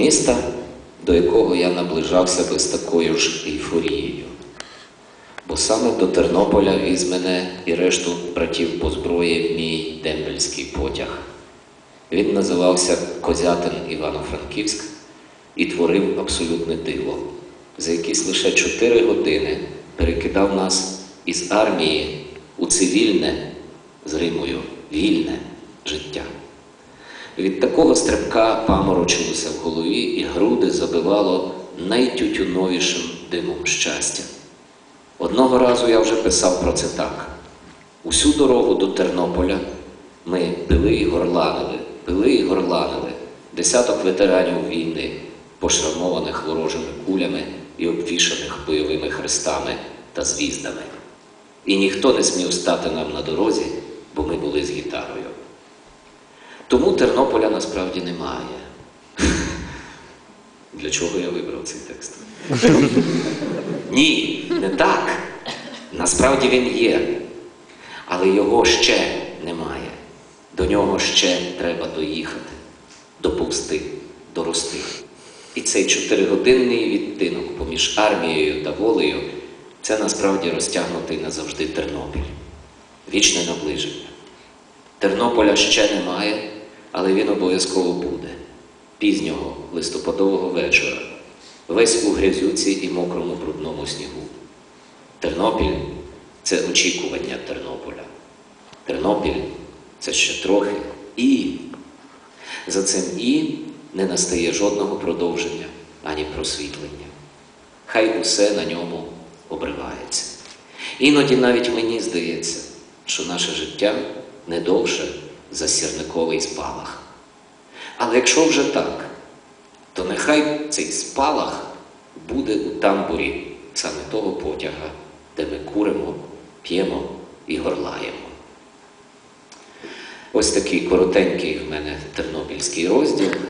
міста, до якого я наближався би з такою ж ейфорією. Бо саме до Тернополя віз мене і решту братів по зброї мій дембельський потяг. Він називався Козятин Івано-Франківськ і творив абсолютне диво. За якісь лише чотири години перекидав нас із армії у цивільне, з Римою, вільне життя. Від такого стрибка паморочилося в голові і груди забивало найтютюновішим димом щастя. Одного разу я вже писав про це так. Усю дорогу до Тернополя ми пили і горланили, пили і горланили десяток ветеранів війни, пошрамованих ворожими кулями і обвішаних бойовими хрестами та звіздами. І ніхто не смів стати нам на дорозі, бо ми були з гітарою. Тому Тернополя насправді немає. Для чого я вибрав цей текст? Ні, не так. Насправді він є, але його ще немає. До нього ще треба доїхати, доповзти, дорости. І цей чотиригодинний відтинок поміж армією та волею це насправді розтягнутий назавжди Тернопіль. Вічне наближення. Тернополя ще немає, але він обов'язково буде. Пізнього листопадового вечора, весь у грязюці і мокрому брудному снігу. Тернопіль це очікування Тернополя. Тернопіль це ще трохи і. За цим і не настає жодного продовження ані просвітлення. Хай усе на ньому обривається. Іноді навіть мені здається, що наше життя не довше за сірниковий спалах. Але якщо вже так, то нехай цей спалах буде у тамбурі саме того потяга, де ми куримо, п'ємо і горлаємо. Ось такий коротенький в мене тернопільський розділ.